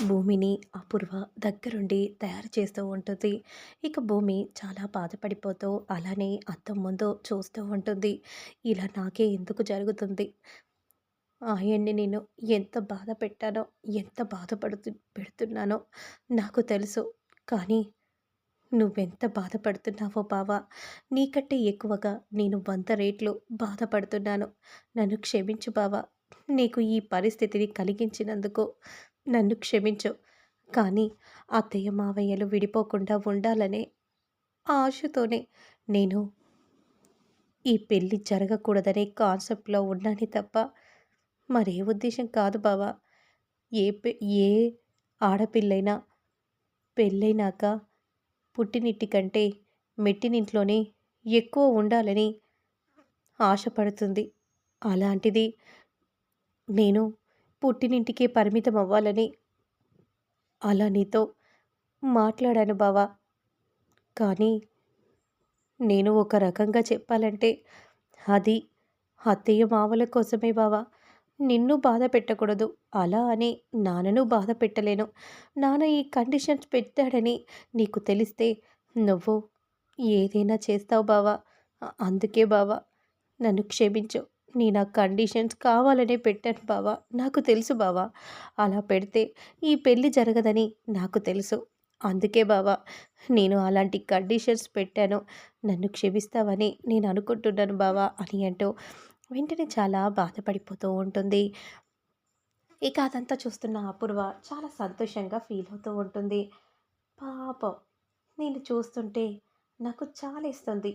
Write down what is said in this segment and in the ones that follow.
భూమిని అపూర్వ దగ్గరుండి తయారు చేస్తూ ఉంటుంది. ఇక భూమి చాలా బాధపడిపోతూ అలానే అద్దం ముందు చూస్తూ ఉంటుంది. ఇలా నాకే ఎందుకు జరుగుతుంది? ఆయన్ని నేను ఎంత బాధ పెట్టానో, ఎంత బాధపడుతు పెడుతున్నానో నాకు తెలుసు. కానీ నువ్వెంత బాధపడుతున్నావో బావా నీకంటే ఎక్కువగా నేను వంద రేట్లు బాధపడుతున్నాను. నన్ను క్షమించు బావా నీకు ఈ పరిస్థితిని కలిగించినందుకు నన్ను క్షమించు. కానీ అత్తయ్య, మావయ్యలు విడిపోకుండా ఉండాలనే ఆశతోనే నేను ఈ పెళ్ళి జరగకూడదనే కాన్సెప్ట్‌లో ఉన్నాను తప్ప మరే ఉద్దేశం కాదు బావ. ఏ పె ఏ ఆడపిల్లైనా పెళ్ళైనాక పుట్టినింటి కంటే మెట్టినింట్లోనే ఎక్కువ ఉండాలని ఆశపడుతుంది. అలాంటిది నేను పుట్టినింటికే పరిమితం అవ్వాలని అలా నీతో మాట్లాడాను బావ. కానీ నేను ఒక రకంగా చెప్పాలంటే అది అత్తయ్య, మావల కోసమే బావా నిన్ను బాధ పెట్టకూడదు. అలా అని నాన్నను బాధ పెట్టలేను. నాన్న ఈ కండిషన్స్ పెట్టాడని నీకు తెలిస్తే నువ్వు ఏదైనా చేస్తావు బావా అందుకే బావా నన్ను క్షమించు. నేను ఆ కండిషన్స్ కావాలనే పెట్టాను బావా నాకు తెలుసు బావా అలా పెడితే ఈ పెళ్ళి జరగదని నాకు తెలుసు. అందుకే బావ నేను అలాంటి కండిషన్స్ పెట్టాను. నన్ను క్షమిస్తావని నేను అనుకుంటున్నాను బావా అని అంటూ వెంటనే చాలా బాధపడిపోతూ ఉంటుంది. ఇక అదంతా చూస్తున్న అపూర్వ చాలా సంతోషంగా ఫీల్ అవుతూ ఉంటుంది. పాపం నేను చూస్తుంటే నాకు చాలా ఇస్తుంది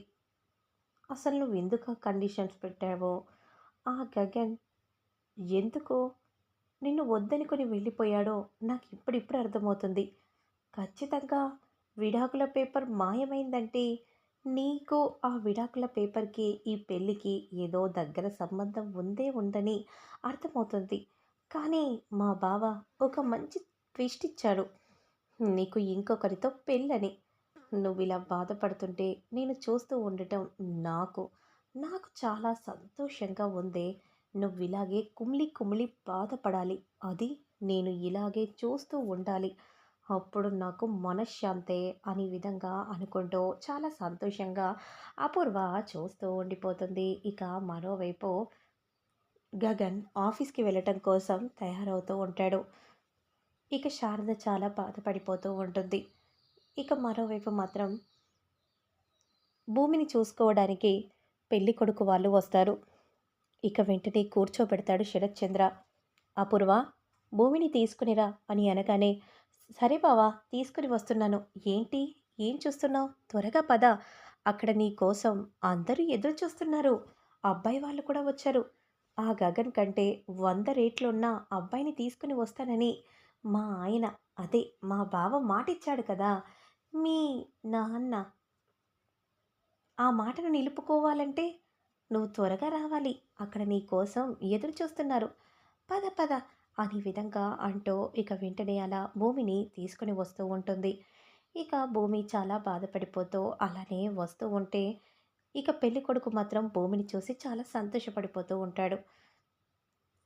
అసలు నువ్వు ఎందుకు కండిషన్స్ పెట్టావో, ఆ గగన్ ఎందుకు నిన్ను వద్దనుకొని వెళ్ళిపోయాడో నాకు ఇప్పుడిప్పుడు అర్థమవుతుంది. ఖచ్చితంగా విడాకుల పేపర్ మాయమైందంటే నీకు ఆ విడాకుల పేపర్‌కి, ఈ పెళ్ళికి ఏదో దగ్గర సంబంధం ఉందే ఉందని అర్థమవుతుంది. కానీ మా బావ ఒక మంచి ట్విస్ట్ ఇచ్చాడు. నీకు ఇంకొకరితో పెళ్ళని. నువ్వు ఇలా బాధపడుతుంటే నేను చూస్తూ ఉండటం నాకు, నాకు చాలా సంతోషంగా ఉంది నువ్వు ఇలాగే కుమిలి కుమిలి బాధపడాలి. అది నేను ఇలాగే చూస్తూ ఉండాలి. అప్పుడు నాకు మనశ్శాంతే అనే విధంగా అనుకుంటూ చాలా సంతోషంగా అపూర్వ చూస్తూ ఉండిపోతుంది. ఇక మరోవైపు గగన్ ఆఫీస్‌కి వెళ్ళటం కోసం తయారవుతూ ఉంటాడు. ఇక శారద చాలా బాధపడిపోతూ ఉంటుంది. ఇక మరోవైపు మాత్రం భూమిని చూసుకోవడానికి పెళ్ళికొడుకు వాళ్ళు వస్తారు. ఇక వెంటనే కూర్చోబెడతాడు శరత్చంద్ర. అపూర్వ భూమిని తీసుకునిరా అని అనగానే సరే బావా తీసుకుని వస్తున్నాను. ఏంటి? ఏం చూస్తున్నావు? త్వరగా పద. అక్కడ నీ కోసం అందరూ ఎదురు చూస్తున్నారు. అబ్బాయి వాళ్ళు కూడా వచ్చారు. ఆ గగన్ కంటే వంద రేట్లున్న అబ్బాయిని తీసుకుని వస్తానని మా ఆయన అదే మా బావ మాటిచ్చాడు కదా! మీ నాన్న ఆ మాటను నిలుపుకోవాలంటే నువ్వు త్వరగా రావాలి. అక్కడ నీ కోసం ఎదురు చూస్తున్నారు. పద పద అనే విధంగా అంటూ ఇక వెంటనే అలా భూమిని తీసుకొని వస్తూ ఉంటుంది. ఇక భూమి చాలా బాధపడిపోతూ అలానే వస్తూ ఉంటే ఇక పెళ్ళికొడుకు మాత్రం భూమిని చూసి చాలా సంతోషపడిపోతూ ఉంటాడు.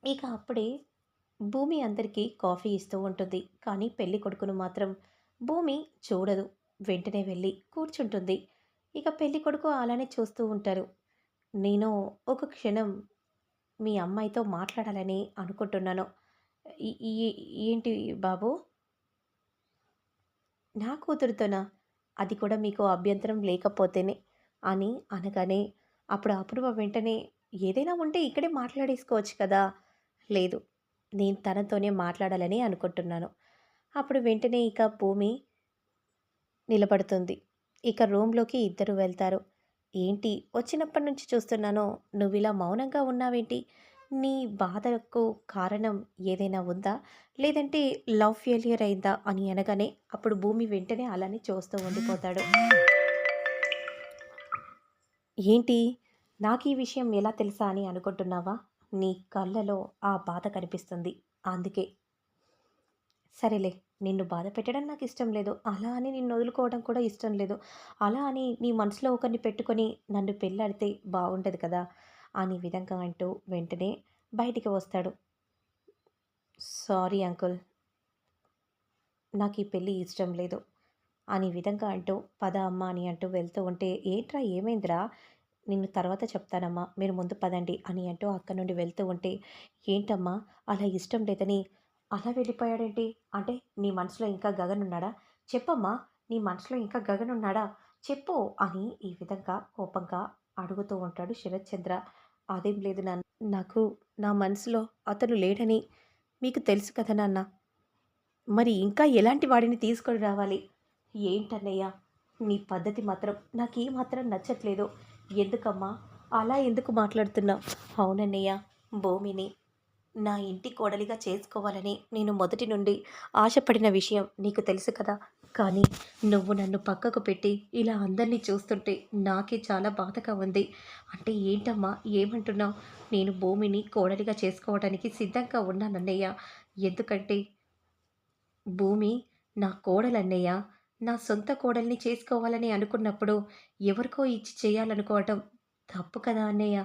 ఇక అప్పుడే భూమి అందరికీ కాఫీ ఇస్తూ ఉంటుంది. కానీ పెళ్ళికొడుకును మాత్రం భూమి చూడదు. వెంటనే వెళ్ళి కూర్చుంటుంది. ఇక పెళ్ళికొడుకు అలానే చూస్తూ ఉంటారు. నేను ఒక క్షణం మీ అమ్మాయితో మాట్లాడాలని అనుకుంటున్నాను. ఈ ఏంటి బాబు? నా కూతురుతోనా అది కూడా మీకు అభ్యంతరం లేకపోతేనే అని అనగానే అప్పుడు అపూర్వ వెంటనే ఏదైనా ఉంటే ఇక్కడే మాట్లాడేసుకోవచ్చు కదా! లేదు. నేను తనతోనే మాట్లాడాలని అనుకుంటున్నాను. అప్పుడు వెంటనే ఇక భూమి నిలబడుతుంది. ఇక రూమ్‌లోకి ఇద్దరు వెళ్తారు. ఏంటి వచ్చినప్పటి నుంచి చూస్తున్నాను. నువ్విలా మౌనంగా ఉన్నావేంటి? నీ బాధకు కారణం ఏదైనా ఉందా? లేదంటే లవ్ ఫెయిలియర్ అయిందా? అని అనగానే అప్పుడు భూమి వెంటనే అలానే చూస్తూ ఉండిపోతాడు. ఏంటి? నాకు ఈ విషయం ఎలా తెలుసా అని అనుకుంటున్నావా? నీ కళ్ళలో ఆ బాధ కనిపిస్తుంది. అందుకే. సరేలే నిన్ను బాధ పెట్టడం నాకు ఇష్టం లేదు. అలా అని నిన్ను వదులుకోవడం కూడా ఇష్టం లేదు. అలా అని నీ మనసులో ఒకరిని పెట్టుకొని నన్ను పెళ్ళాడితే బాగుండదు కదా! అనే విధంగా అంటూ వెంటనే బయటికి వస్తాడు. Sorry uncle. నాకు ఈ పెళ్ళి ఇష్టం లేదు అని విధంగా అంటూ పద అమ్మ అని అంటూ వెళ్తూ ఉంటే ఏంట్రా ఏమైందిరా నిన్ను తర్వాత చెప్తానమ్మా మీరు ముందు పదండి అని అంటూ అక్కడి నుండి వెళ్తూ ఉంటే ఏంటమ్మా అలా ఇష్టం లేదని అలా వెళ్ళిపోయాడేంటి? అంటే నీ మనసులో ఇంకా గగన్ ఉన్నాడా? చెప్పమ్మా నీ మనసులో ఇంకా గగన్ ఉన్నాడా? చెప్పు అని ఈ విధంగా కోపంగా అడుగుతూ ఉంటాడు శరత్చంద్ర అదేం లేదు నాన్న నాకు నా మనసులో అతను లేడని మీకు తెలుసు కదా నాన్న. మరి ఇంకా ఎలాంటి వాడిని తీసుకొని రావాలి? ఏంటన్నయ్య నీ పద్ధతి మాత్రం నాకు ఏ మాత్రం నచ్చట్లేదు. ఎందుకమ్మా అలా ఎందుకు మాట్లాడుతున్నావు? అవునన్నయ్య భూమిని నా ఇంటి కోడలిగా చేసుకోవాలని నేను మొదటి నుండి ఆశపడిన విషయం నీకు తెలుసు కదా. కానీ నువ్వు నన్ను పక్కకు పెట్టి ఇలా అందరినీ చూస్తుంటే నాకే చాలా బాధగా ఉంది. అంటే ఏంటమ్మా ఏమంటున్నావు? నేను భూమిని కోడలిగా చేసుకోవడానికి సిద్ధంగా ఉన్నానన్నయ్య. ఎందుకంటే భూమి నా కోడలన్నయ్య. నా సొంత కోడల్ని చేసుకోవాలని అనుకున్నప్పుడు ఎవరికో ఇచ్చి చేయాలనుకోవటం తప్పు కదా అన్నయ్య.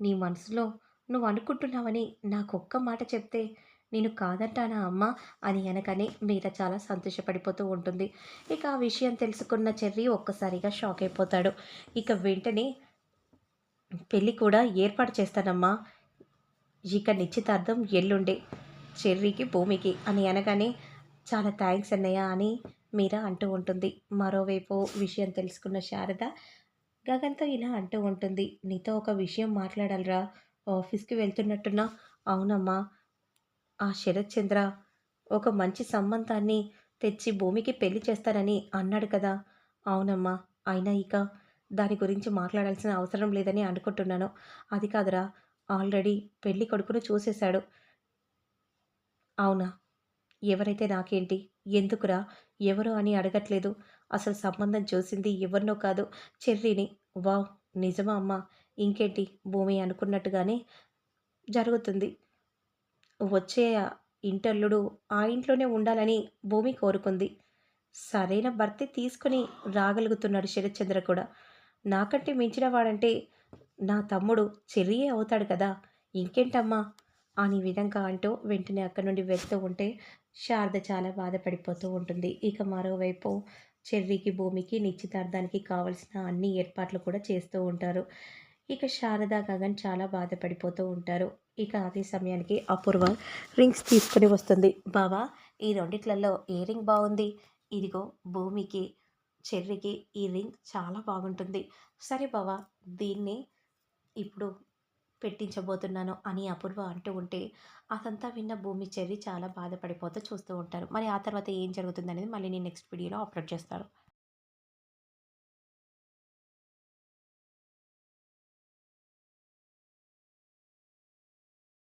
నీ మనసులో నువ్వు అనుకుంటున్నావని నాకు ఒక్క మాట చెప్తే నేను కాదంటానా అమ్మా? అని అనగానే మీర చాలా సంతోషపడిపోతూ ఉంటుంది. ఇక ఆ విషయం తెలుసుకున్న చెర్రీ ఒక్కసారిగా షాక్ అయిపోతాడు. ఇక వెంటనే పెళ్ళి కూడా ఏర్పాటు చేస్తానమ్మా. ఇక నిశ్చితార్థం ఎల్లుండే చెర్రీకి భూమికి అని అనగానే చాలా థ్యాంక్స్ అన్నయ్య అని మీరా అంటూ ఉంటుంది. మరోవైపు విషయం తెలుసుకున్న శారద గగన్తో ఇలా అంటూ ఉంటుంది. నీతో ఒక విషయం మాట్లాడాలిరా. ఆఫీస్కి వెళ్తున్నట్టున్నా అవునమ్మా. ఆ శరత్చంద్ర ఒక మంచి సంబంధాన్ని తెచ్చి భూమికి పెళ్ళి చేస్తానని అన్నాడు కదా. అవునమ్మా. అయినా ఇక దాని గురించి మాట్లాడాల్సిన అవసరం లేదని అనుకుంటున్నాను. అది కాదురా. ఆల్రెడీ పెళ్ళి కొడుకును చూసేశాడు. అవునా? ఎవరైతే నాకేంటి? ఎందుకురా? ఎవరు అని అడగట్లేదు. అసలు సంబంధం చూసింది ఎవరినో కాదు చెర్రీని. వావ్ నిజమా అమ్మా. ఇంకేంటి భూమి అనుకున్నట్టుగానే జరుగుతుంది. వచ్చే ఇంటల్లుడు ఆ ఇంట్లోనే ఉండాలని భూమి కోరుకుంది. సరైన భర్త తీసుకుని రాగలుగుతున్నాడు శరత్చంద్ర కూడా. నాకంటే మించిన వాడంటే నా తమ్ముడు చెర్రీయే అవుతాడు కదా. ఇంకేంటమ్మా? అని విధంగా అంటూ వెంటనే అక్కడి నుండి వెళ్తూ ఉంటే శారద చాలా బాధపడిపోతూ ఉంటుంది. ఇక మరోవైపు చెర్రీకి భూమికి నిశ్చితార్థానికి కావలసిన అన్ని ఏర్పాట్లు కూడా చేస్తూ ఉంటారు. ఇక శారద గగన్ చాలా బాధపడిపోతూ ఉంటారు. ఇక అదే సమయానికి అపూర్వ రింగ్స్ తీసుకుని వస్తుంది. బావా ఈ రెండిట్లలో ఏ రింగ్ బాగుంది? ఇదిగో భూమికి చెర్రికి ఈ రింగ్ చాలా బాగుంటుంది. సరే బావా దీన్ని ఇప్పుడు పెట్టించబోతున్నాను అని అపూర్వ అంటూ ఉంటే అదంతా విన్న భూమి చెర్రి చాలా బాధపడిపోతూ చూస్తూ ఉంటారు. మరి ఆ తర్వాత ఏం జరుగుతుంది అనేది మళ్ళీ నేను నెక్స్ట్ వీడియోలో అప్లోడ్ చేస్తాను.